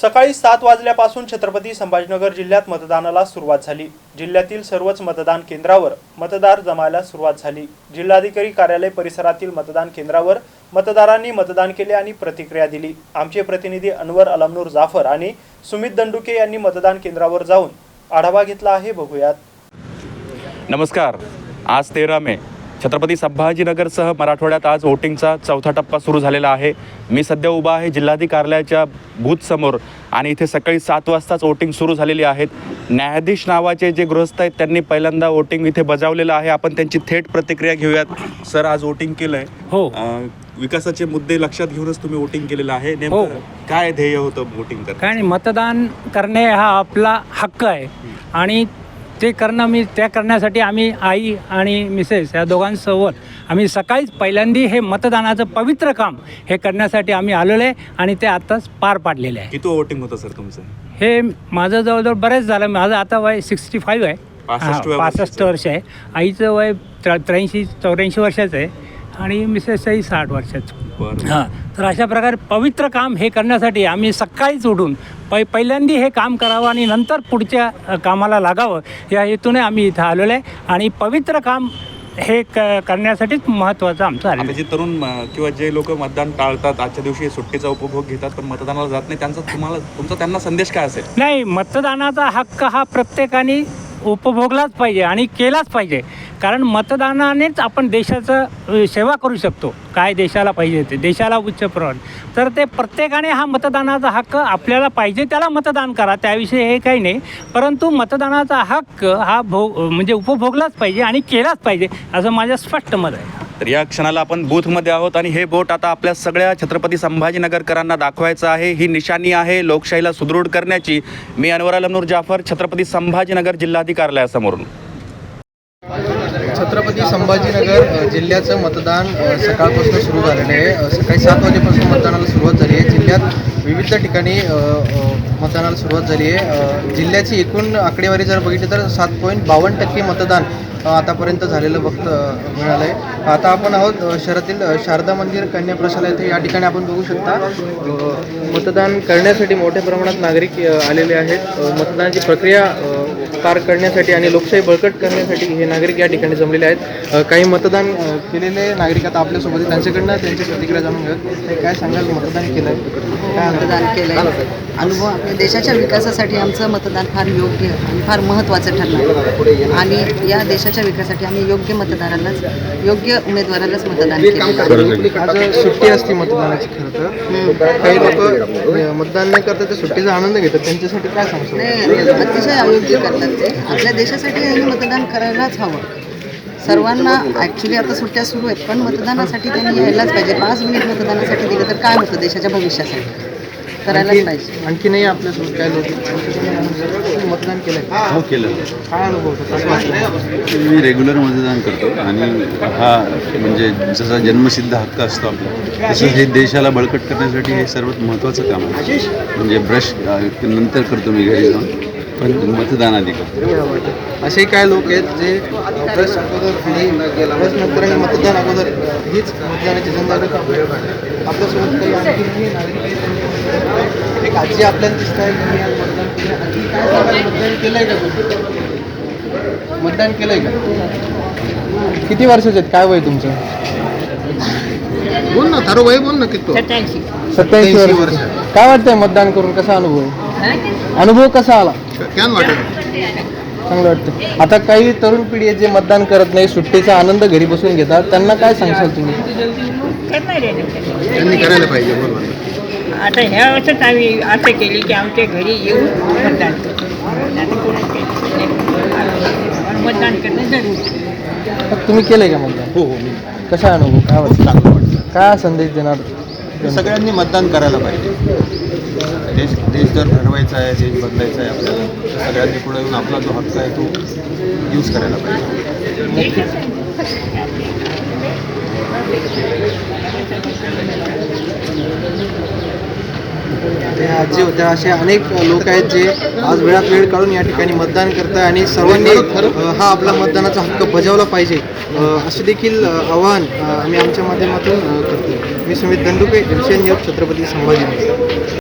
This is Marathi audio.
सकाळी सात वाजल्यापासून छत्रपती संभाजीनगर जिल्ह्यात मतदानाला सुरुवात झाली. जिल्ह्यातील सर्वच मतदान केंद्रावर मतदार जमायला सुरुवात झाली. जिल्हाधिकारी कार्यालय परिसरातील मतदान केंद्रावर मतदारांनी मतदान केले आणि प्रतिक्रिया दिली. आमचे प्रतिनिधी अनवर अलमनूर जाफर आणि सुमित दंडुके यांनी मतदान केंद्रावर जाऊन आढावा घेतला आहे. बघूयात. नमस्कार. आज तेरा मे. छत्रपती संभाजीनगरसह मराठवाड्यात आज वोटिंगचा चौथा टप्पा सुरू झालेला आहे. मी सध्या उभा आहे जिल्हाधिकारी कार्यालयाच्या बूथसमोर आणि इथे सकाळी सात वाजताच वोटिंग सुरू झालेली आहेत. न्यायाधीश नावाचे जे गृहस्थ आहेत त्यांनी पहिल्यांदा वोटिंग इथे बजावलेलं आहे. आपण त्यांची थेट प्रतिक्रिया घेऊयात. सर आज वोटिंग केलं आहे हो विकासाचे मुद्दे लक्षात घेऊनच तुम्ही वोटिंग केलेलं आहे. हो. नेमकं काय ध्येय होतं वोटिंग काय नाही मतदान करणे हा आपला हक्क आहे. आणि ते करणं मी त्या करण्यासाठी आम्ही आई आणि मिसेस या दोघांसोबत आम्ही सकाळीच पहिल्यांदी हे मतदानाचं पवित्र काम हे करण्यासाठी आम्ही आलेलो आहे आणि ते आत्ताच पार पाडलेले आहे. किती वोटिंग होतं सर तुमचं? हे माझं जवळजवळ बरेच झालं. माझं आता वय सिक्स्टी फाईव्ह आहे. पासष्ट हा, पासष्ट. वर्ष आहे. आईचं वय त्र्या- त्र्याऐंशी चौऱ्याऐंशी वर्षाचं आहे आणि मिसेसचंही साठ वर्षाचं. हां तर अशा प्रकारे पवित्र काम हे करण्यासाठी आम्ही सकाळीच उठून पै पहिल्यांदी हे काम करावं आणि नंतर पुढच्या कामाला लागावं या हेतूने आम्ही इथं आलेलो आहे. आणि पवित्र काम हे क करण्यासाठीच महत्त्वाचं आमचं आहे. जे तरुण किंवा जे लोक मतदान टाळतात आजच्या दिवशी सुट्टीचा उपभोग घेतात पण मतदानाला जात नाही त्यांचा तुम्हाला तुमचा त्यांना संदेश काय असेल? नाही मतदानाचा हक्क हा प्रत्येकाने उपभोगलाच पाहिजे आणि केलाच पाहिजे. कारण मतदानानेच आपण देशाचं सेवा करू शकतो. काय देशाला पाहिजे ते देशाला उच्च प्रवण तर ते प्रत्येकाने हा मतदानाचा हक्क आपल्याला पाहिजे त्याला मतदान करा. त्याविषयी हे काही नाही. परंतु मतदानाचा हक्क हा भोग म्हणजे उपभोगलाच पाहिजे आणि केलाच पाहिजे असं माझं स्पष्ट मत आहे. तर या क्षणाला आपण बूथमध्ये आहोत आणि हे बोट आता आपल्या सगळ्या छत्रपती संभाजीनगरकरांना दाखवायचं आहे. ही निशाणी आहे लोकशाहीला सुदृढ करण्याची. मी अनवर अलमनूर जाफर छत्रपती संभाजीनगर जिल्हाधिकारी कार्यालयासमोरून छत्रपती संभाजीनगर जिल्ह्याचं मतदान सकाळपासून सुरू झालेलं आहे. सकाळी सात वाजेपासून मतदानाला सुरुवात झाली आहे. जिल्ह्यात विविध ठिकाणी मतदानाला सुरुवात झाली आहे. जिल्ह्याची एकूण आकडेवारी जर बघितली तर सात पॉईंट बावन्न टक्के मतदान आतापर्यंत झालेलं बघत मिळालं आहे आता आपण आहोत शहरातील शारदा मंदिर कन्या प्रशाला येथे या ठिकाणी आपण बघू शकता. मतदान करण्यासाठी मोठ्या प्रमाणात नागरिक आलेले आहेत. मतदानाची प्रक्रिया पार करण्यासाठी आणि लोकशाही बळकट करण्यासाठी हे नागरिक या ठिकाणी जमलेले आहेत. काही मतदान केलेले नागरिक आता आपल्यासोबत आहेत. त्यांच्याकडनं त्यांची प्रतिक्रिया जाणून घेऊयात. ते काय सांगाल? मतदान केलं काय मतदान केलं अनुभव आपल्या देशाच्या विकासासाठी आमचं मतदान फार योग्य आणि फार महत्त्वाचं ठरलं आणि या देशाच्या विकासासाठी आम्ही योग्य मतदारालाच योग्य उमेदवारालाच मतदान केलं आज सुट्टी असते मतदानाची खरं तर. काही लोक मतदान नाही करतात ते सुट्टीचा आनंद घेतात. त्यांच्यासाठी काय सांगतो नाही अतिशय अयोग्य करतात ते आपल्या देशासाठी यांनी मतदान करायलाच हवं. सर्वांना ॲक्च्युली आता सुट्ट्या सुरू आहेत पण मतदानासाठी त्यांनी यायलाच पाहिजे. पाच मिनिट मतदानासाठी दिलं तर काय होतं देशाच्या भविष्यासाठी? करायलाच पाहिजे. आणखी नाही आपल्यासोबत काय लोक मतदान केलंय. हो केलं. काय अनुभव होता? मी रेग्युलर मतदान करतो आणि हा म्हणजे जसा जन्मसिद्ध हक्क असतो आपला तसंच हे देशाला बळकट करण्यासाठी हे सर्वात महत्त्वाचं काम आहे. म्हणजे ब्रश नंतर करतो मी घरी जाऊन. पण मतदान आधी करतो असे काय लोक आहेत जे ब्रश अगोदर आणि ब्रश नंतर आणि मतदान अगोदर हीच मतदानाची जनजागृती आपल्यासोबत काही आणखी एक आजी आपल्याला दिसत आहे. की आज मतदान केलं काय मतदान केलंय का मतदान केलंय का? किती वर्षाचे आहेत? काय वय तुमचं? बोल ना थारो वय बोल ना किती? सत्याऐंशी. वर्ष. काय वाटतंय मतदान करून? कसा अनुभव आहे? अनुभव कसा आला? चांगलं वाटतं. आता काही तरुण पिढी आहे जे मतदान करत नाही सुट्टीचा आनंद घरी बसून घेतात. त्यांना काय सांगशाल तुम्ही? त्यांनी करायला पाहिजे बरोबर. आता ह्या वर्षात आम्ही असं केली की आमच्या घरी येऊन मतदान करतो. आता कोणी केलं नाही. पण मतदान करणं जरुरी. आहे. तुम्ही केलंय का मतदान? हो हो कसा अनुभव? काय वाटतं? चांगलं वाटतं काय संदेश देणार? सगळ्यांनी मतदान करायला पाहिजे. देश देश जर ठरवायचा आहे देश बदलायचा आहे आपल्याला तर सगळ्यांनी पुढे येऊन आपला जो हक्क आहे तो यूज करायला पाहिजे. आजी होत्या असे अनेक लोक आहेत जे आज वेळात वेळ काढून या ठिकाणी मतदान करतात आणि सर्वांनी हा आपला मतदानाचा हक्क बजावला पाहिजे. असे देखील आवाहन आम्ही आमच्या माध्यमातून करतो मी सुमित दंडुके एशियन न्यूज छत्रपती संभाजीनगर.